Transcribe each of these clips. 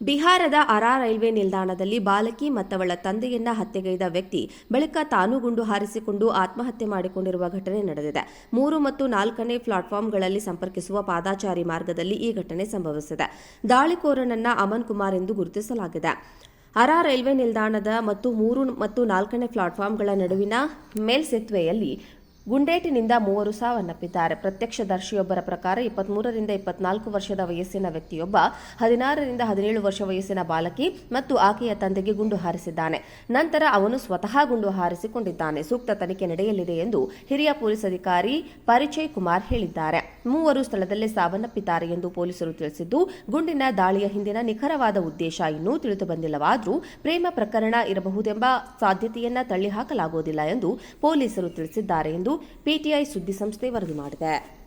ಬಿಹಾರದ ಅರಾ ರೈಲ್ವೆ ನಿಲ್ದಾಣದಲ್ಲಿ ಬಾಲಕಿ ಮತ್ತವಳ ತಂದೆಯನ್ನ ಹತ್ಯೆಗೈದ ವ್ಯಕ್ತಿ ಬಳಿಕ ತಾನು ಗುಂಡು ಹಾರಿಸಿಕೊಂಡು ಆತ್ಮಹತ್ಯೆ ಮಾಡಿಕೊಂಡಿರುವ ಘಟನೆ ನಡೆದಿದೆ. ಮೂರು ಮತ್ತು ನಾಲ್ಕನೇ ಪ್ಲಾಟ್ಫಾರ್ಮ್ಗಳಲ್ಲಿ ಸಂಪರ್ಕಿಸುವ ಪಾದಾಚಾರಿ ಮಾರ್ಗದಲ್ಲಿ ಈ ಘಟನೆ ಸಂಭವಿಸಿದೆ. ದಾಳಿಕೋರನನ್ನ ಅಮನ್ ಕುಮಾರ್ ಎಂದು ಗುರುತಿಸಲಾಗಿದೆ. ಅರಾ ರೈಲ್ವೆ ನಿಲ್ದಾಣದ ಮತ್ತು ಮೂರು ಮತ್ತು ನಾಲ್ಕನೇ ಪ್ಲಾಟ್ಫಾರ್ಮ್ಗಳ ನಡುವಿನ ಮೇಲ್ಸೇತುವೆಯಲ್ಲಿ ಗುಂಡೇಟಿನಿಂದ ಮೂವರು ಸಾವನ್ನಪ್ಪಿದ್ದಾರೆ. ಪ್ರತ್ಯಕ್ಷದರ್ಶಿಯೊಬ್ಬರ ಪ್ರಕಾರ ಇಪ್ಪತ್ಮೂರರಿಂದ ಇಪ್ಪತ್ನಾಲ್ಕು ವರ್ಷದ ವಯಸ್ಸಿನ ವ್ಯಕ್ತಿಯೊಬ್ಬ, ಹದಿನಾರರಿಂದ ಹದಿನೇಳು ವರ್ಷ ವಯಸ್ಸಿನ ಬಾಲಕಿ ಮತ್ತು ಆಕೆಯ ತಂದೆಗೆ ಗುಂಡು ಹಾರಿಸಿದ್ದಾನೆ. ನಂತರ ಅವನು ಸ್ವತಃ ಗುಂಡು ಹಾರಿಸಿಕೊಂಡಿದ್ದಾನೆ. ಸೂಕ್ತ ತನಿಖೆ ನಡೆಯಲಿದೆ ಎಂದು ಹಿರಿಯ ಪೊಲೀಸ್ ಅಧಿಕಾರಿ ಪರಿಚಯ್ ಕುಮಾರ್ ಹೇಳಿದ್ದಾರೆ. ಮೂವರು ಸ್ಥಳದಲ್ಲೇ ಸಾವನ್ನಪ್ಪಿದ್ದಾರೆ ಎಂದು ಪೊಲೀಸರು ತಿಳಿಸಿದ್ದು, ಗುಂಡಿನ ದಾಳಿಯ ಹಿಂದಿನ ನಿಖರವಾದ ಉದ್ದೇಶ ಇನ್ನೂ ತಿಳಿದು ಬಂದಿಲ್ಲವಾದರೂ ಪ್ರೇಮ ಪ್ರಕರಣ ಇರಬಹುದೆಂಬ ಸಾಧ್ಯತೆಯನ್ನ ತಳ್ಳಿಹಾಕಲಾಗುವುದಿಲ್ಲ ಎಂದು ಪೊಲೀಸರು ತಿಳಿಸಿದ್ದಾರೆ ಎಂದು ಪಿಟಿಐ ಸುದ್ದಿಸಂಸ್ಥೆ ವರದಿ ಮಾಡಿದೆ.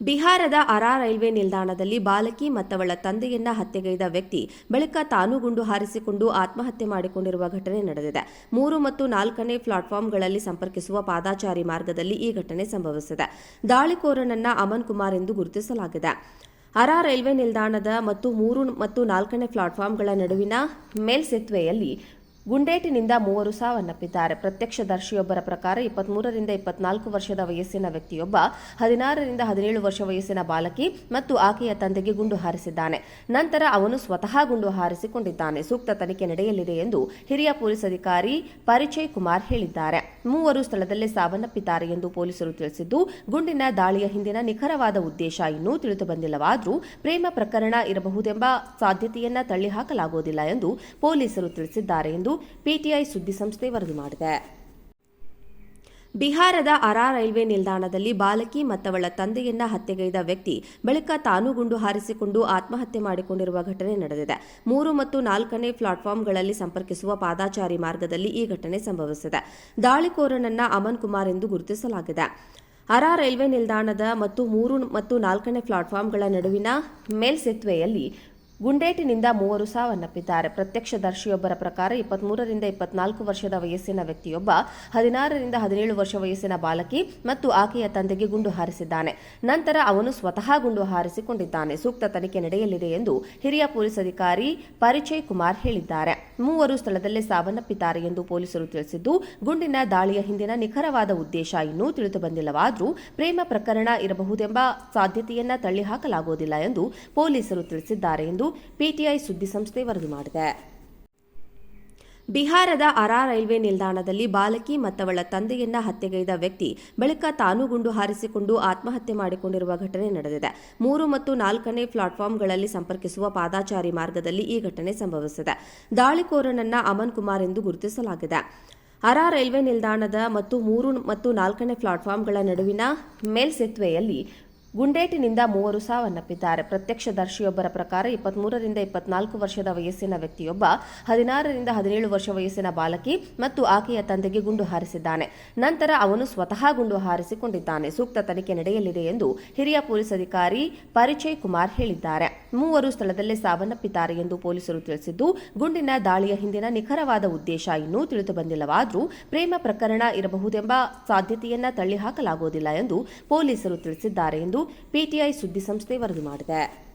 ಬಿಹಾರದ ಅರಾ ರೈಲ್ವೆ ನಿಲ್ದಾಣದಲ್ಲಿ ಬಾಲಕಿ ಮತ್ತವಳ ತಂದೆಯನ್ನ ಹತ್ಯೆಗೈದ ವ್ಯಕ್ತಿ ಬಳಿಕ ತಾನು ಗುಂಡು ಹಾರಿಸಿಕೊಂಡು ಆತ್ಮಹತ್ಯೆ ಮಾಡಿಕೊಂಡಿರುವ ಘಟನೆ ನಡೆದಿದೆ. ಮೂರು ಮತ್ತು ನಾಲ್ಕನೇ ಪ್ಲಾಟ್ಫಾರ್ಮ್ಗಳಲ್ಲಿ ಸಂಪರ್ಕಿಸುವ ಪಾದಾಚಾರಿ ಮಾರ್ಗದಲ್ಲಿ ಈ ಘಟನೆ ಸಂಭವಿಸಿದೆ. ದಾಳಿಕೋರನನ್ನ ಅಮನ್ ಕುಮಾರ್ ಎಂದು ಗುರುತಿಸಲಾಗಿದೆ. ಅರಾ ರೈಲ್ವೆ ನಿಲ್ದಾಣದ ಮತ್ತು ಮೂರು ಮತ್ತು ನಾಲ್ಕನೇ ಪ್ಲಾಟ್ಫಾರ್ಮ್ಗಳ ನಡುವಿನ ಮೇಲ್ಸೇತುವೆಯಲ್ಲಿ ಗುಂಡೇಟಿನಿಂದ ಮೂವರು ಸಾವನ್ನಪ್ಪಿದ್ದಾರೆ. ಪ್ರತ್ಯಕ್ಷದರ್ಶಿಯೊಬ್ಬರ ಪ್ರಕಾರ ಇಪ್ಪತ್ಮೂರರಿಂದ ಇಪ್ಪತ್ನಾಲ್ಕು ವರ್ಷದ ವಯಸ್ಸಿನ ವ್ಯಕ್ತಿಯೊಬ್ಬ, ಹದಿನಾರರಿಂದ ಹದಿನೇಳು ವರ್ಷ ವಯಸ್ಸಿನ ಬಾಲಕಿ ಮತ್ತು ಆಕೆಯ ತಂದೆಗೆ ಗುಂಡು ಹಾರಿಸಿದ್ದಾನೆ. ನಂತರ ಅವನು ಸ್ವತಃ ಗುಂಡು ಹಾರಿಸಿಕೊಂಡಿದ್ದಾನೆ. ಸೂಕ್ತ ತನಿಖೆ ನಡೆಯಲಿದೆ ಎಂದು ಹಿರಿಯ ಪೊಲೀಸ್ ಅಧಿಕಾರಿ ಪರಿಚಯ್ ಕುಮಾರ್ ಹೇಳಿದ್ದಾರೆ. ಮೂವರು ಸ್ಥಳದಲ್ಲೇ ಸಾವನ್ನಪ್ಪಿದ್ದಾರೆ ಎಂದು ಪೊಲೀಸರು ತಿಳಿಸಿದ್ದು, ಗುಂಡಿನ ದಾಳಿಯ ಹಿಂದಿನ ನಿಖರವಾದ ಉದ್ದೇಶ ಇನ್ನೂ ತಿಳಿದು ಬಂದಿಲ್ಲವಾದರೂ ಪ್ರೇಮ ಪ್ರಕರಣ ಇರಬಹುದೆಂಬ ಸಾಧ್ಯತೆಯನ್ನ ತಳ್ಳಿಹಾಕಲಾಗುವುದಿಲ್ಲ ಎಂದು ಪೊಲೀಸರು ತಿಳಿಸಿದ್ದಾರೆ ಎಂದು ಪಿಟಿಐ ಸುದ್ದಿಸಂಸ್ಥೆ ವರದಿ ಮಾಡಿದೆ. ಬಿಹಾರದ ಅರಾ ರೈಲ್ವೆ ನಿಲ್ದಾಣದಲ್ಲಿ ಬಾಲಕಿ ಮತ್ತವಳ ತಂದೆಯನ್ನ ಹತ್ಯೆಗೈದ ವ್ಯಕ್ತಿ ಬಳಿಕ ತಾನು ಗುಂಡು ಹಾರಿಸಿಕೊಂಡು ಆತ್ಮಹತ್ಯೆ ಮಾಡಿಕೊಂಡಿರುವ ಘಟನೆ ನಡೆದಿದೆ. ಮೂರು ಮತ್ತು ನಾಲ್ಕನೇ ಪ್ಲಾಟ್ಫಾರ್ಮ್ಗಳಲ್ಲಿ ಸಂಪರ್ಕಿಸುವ ಪಾದಾಚಾರಿ ಮಾರ್ಗದಲ್ಲಿ ಈ ಘಟನೆ ಸಂಭವಿಸಿದೆ. ದಾಳಿಕೋರನನ್ನ ಅಮನ್ ಕುಮಾರ್ ಎಂದು ಗುರುತಿಸಲಾಗಿದೆ. ಅರಾ ರೈಲ್ವೆ ನಿಲ್ದಾಣದ ಮತ್ತು ಮೂರು ಮತ್ತು ನಾಲ್ಕನೇ ಪ್ಲಾಟ್ಫಾರ್ಮ್ಗಳ ನಡುವಿನ ಮೇಲ್ಸೇತುವೆಯಲ್ಲಿ ಗುಂಡೇಟಿನಿಂದ ಮೂವರು ಸಾವನ್ನಪ್ಪಿದ್ದಾರೆ. ಪ್ರತ್ಯಕ್ಷದರ್ಶಿಯೊಬ್ಬರ ಪ್ರಕಾರ ಇಪ್ಪತ್ಮೂರರಿಂದ ಇಪ್ಪತ್ನಾಲ್ಕು ವರ್ಷದ ವಯಸ್ಸಿನ ವ್ಯಕ್ತಿಯೊಬ್ಬ, ಹದಿನಾರರಿಂದ ಹದಿನೇಳು ವರ್ಷ ವಯಸ್ಸಿನ ಬಾಲಕಿ ಮತ್ತು ಆಕೆಯ ತಂದೆಗೆ ಗುಂಡು ಹಾರಿಸಿದ್ದಾನೆ. ನಂತರ ಅವನು ಸ್ವತಃ ಗುಂಡು ಹಾರಿಸಿಕೊಂಡಿದ್ದಾನೆ. ಸೂಕ್ತ ತನಿಖೆ ನಡೆಯಲಿದೆ ಎಂದು ಹಿರಿಯ ಪೊಲೀಸ್ ಅಧಿಕಾರಿ ಪರಿಚಯ್ ಕುಮಾರ್ ಹೇಳಿದ್ದಾರೆ. ಮೂವರು ಸ್ಥಳದಲ್ಲೇ ಸಾವನ್ನಪ್ಪಿದ್ದಾರೆ ಎಂದು ಪೊಲೀಸರು ತಿಳಿಸಿದ್ದು, ಗುಂಡಿನ ದಾಳಿಯ ಹಿಂದಿನ ನಿಖರವಾದ ಉದ್ದೇಶ ಇನ್ನೂ ತಿಳಿದು ಬಂದಿಲ್ಲವಾದರೂ ಪ್ರೇಮ ಪ್ರಕರಣ ಇರಬಹುದೆಂಬ ಸಾಧ್ಯತೆಯನ್ನ ತಳ್ಳಿಹಾಕಲಾಗುವುದಿಲ್ಲ ಎಂದು ಪೊಲೀಸರು ತಿಳಿಸಿದ್ದಾರೆ ಎಂದು ಪಿಟಿಐ ಸುದ್ದಿಸಂಸ್ಥೆ ವರದಿ ಮಾಡಿದೆ. ಬಿಹಾರದ ಅರಾ ರೈಲ್ವೆ ನಿಲ್ದಾಣದಲ್ಲಿ ಬಾಲಕಿ ಮತ್ತವಳ ತಂದೆಯನ್ನ ಹತ್ಯೆಗೈದ ವ್ಯಕ್ತಿ ಬಳಿಕ ತಾನು ಗುಂಡು ಹಾರಿಸಿಕೊಂಡು ಆತ್ಮಹತ್ಯೆ ಮಾಡಿಕೊಂಡಿರುವ ಘಟನೆ ನಡೆದಿದೆ. ಮೂರು ಮತ್ತು ನಾಲ್ಕನೇ ಪ್ಲಾಟ್ಫಾರ್ಮ್ಗಳಲ್ಲಿ ಸಂಪರ್ಕಿಸುವ ಪಾದಾಚಾರಿ ಮಾರ್ಗದಲ್ಲಿ ಈ ಘಟನೆ ಸಂಭವಿಸಿದೆ. ದಾಳಿಕೋರನನ್ನ ಅಮನ್ ಕುಮಾರ್ ಎಂದು ಗುರುತಿಸಲಾಗಿದೆ. ಅರಾ ರೈಲ್ವೆ ನಿಲ್ದಾಣದ ಮತ್ತು ಮೂರು ಮತ್ತು ನಾಲ್ಕನೇ ಪ್ಲಾಟ್ಫಾರ್ಮ್ಗಳ ನಡುವಿನ ಮೇಲ್ಸೇತುವೆಯಲ್ಲಿ ಗುಂಡೇಟಿನಿಂದ ಮೂವರು ಸಾವನ್ನಪ್ಪಿದ್ದಾರೆ. ಪ್ರತ್ಯಕ್ಷದರ್ಶಿಯೊಬ್ಬರ ಪ್ರಕಾರ ಇಪ್ಪತ್ಮೂರರಿಂದ ಇಪ್ಪತ್ನಾಲ್ಕು ವರ್ಷದ ವಯಸ್ಸಿನ ವ್ಯಕ್ತಿಯೊಬ್ಬ, ಹದಿನಾರರಿಂದ ಹದಿನೇಳು ವರ್ಷ ವಯಸ್ಸಿನ ಬಾಲಕಿ ಮತ್ತು ಆಕೆಯ ತಂದೆಗೆ ಗುಂಡು ಹಾರಿಸಿದ್ದಾನೆ. ನಂತರ ಅವನು ಸ್ವತಃ ಗುಂಡು ಹಾರಿಸಿಕೊಂಡಿದ್ದಾನೆ. ಸೂಕ್ತ ತನಿಖೆ ನಡೆಯಲಿದೆ ಎಂದು ಹಿರಿಯ ಪೊಲೀಸ್ ಅಧಿಕಾರಿ ಪರಿಚಯ್ ಕುಮಾರ್ ಹೇಳಿದ್ದಾರೆ. ಮೂವರು ಸ್ಥಳದಲ್ಲೇ ಸಾವನ್ನಪ್ಪಿದ್ದಾರೆ ಎಂದು ಪೊಲೀಸರು ತಿಳಿಸಿದ್ದು, ಗುಂಡಿನ ದಾಳಿಯ ಹಿಂದಿನ ನಿಖರವಾದ ಉದ್ದೇಶ ಇನ್ನೂ ತಿಳಿದು ಬಂದಿಲ್ಲವಾದರೂ ಪ್ರೇಮ ಪ್ರಕರಣ ಇರಬಹುದೆಂಬ ಸಾಧ್ಯತೆಯನ್ನ ತಳ್ಳಿಹಾಕಲಾಗುವುದಿಲ್ಲ ಎಂದು ಪೊಲೀಸರು ತಿಳಿಸಿದ್ದಾರೆ ಎಂದು ಪಿಟಿಐ ಸುದ್ದಿಸಂಸ್ಥೆ ವರದಿ ಮಾಡಿದೆ.